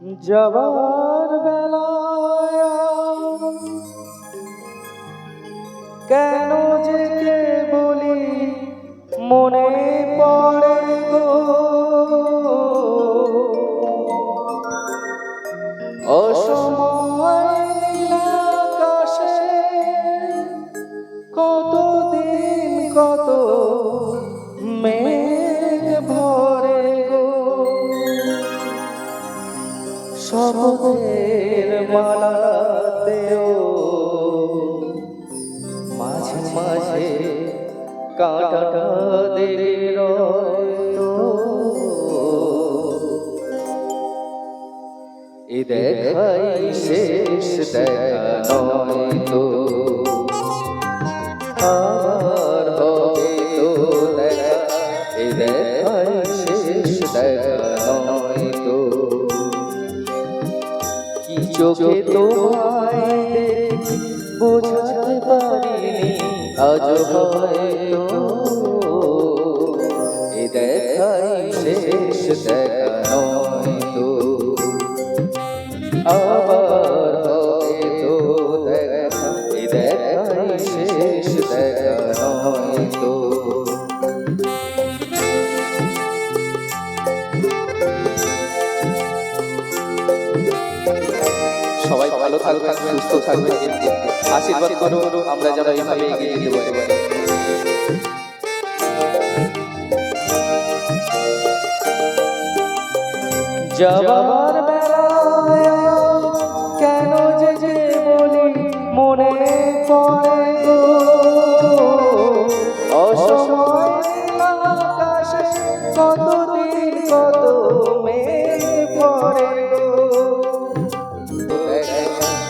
যাবার বেলায়। কেন যে কে বলি মনে পড়ে গো? অসময় কাঁটা দেবে এ শেষ দেখা নয় তো আর হবে তো শেষ দেখা নয় তো কি চোখে তোমায় বোঝাতে পারিনি। আজ হয়তো এ দেখাই শেষ দেখা থাকবেন সুস্থ থাকবেন। আশীর্বাদ করুন আমরা যেন এইভাবে এগিয়ে যেতে পারি। যাবার বেলায় কেন যে যে বলি মনে পড়ে গো? অসময়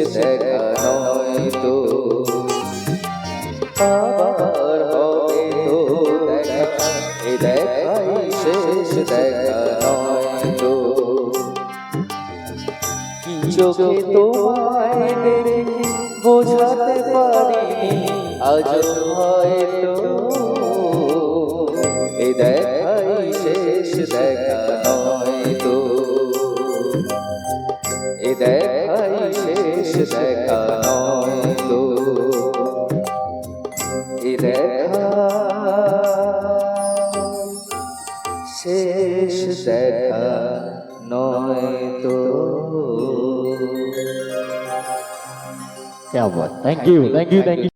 শেষ দেখা নয় তো আবার হবে তো দেখা এ দেখাই শেষ দেখা নয় তো কি চোখে তোমায় দেখে বোঝাতে পারিনি আজ হয়তো এ দেখাই শেষ দেখা sẽ thở nói tu Yeah, well, thank you, thank you, thank you.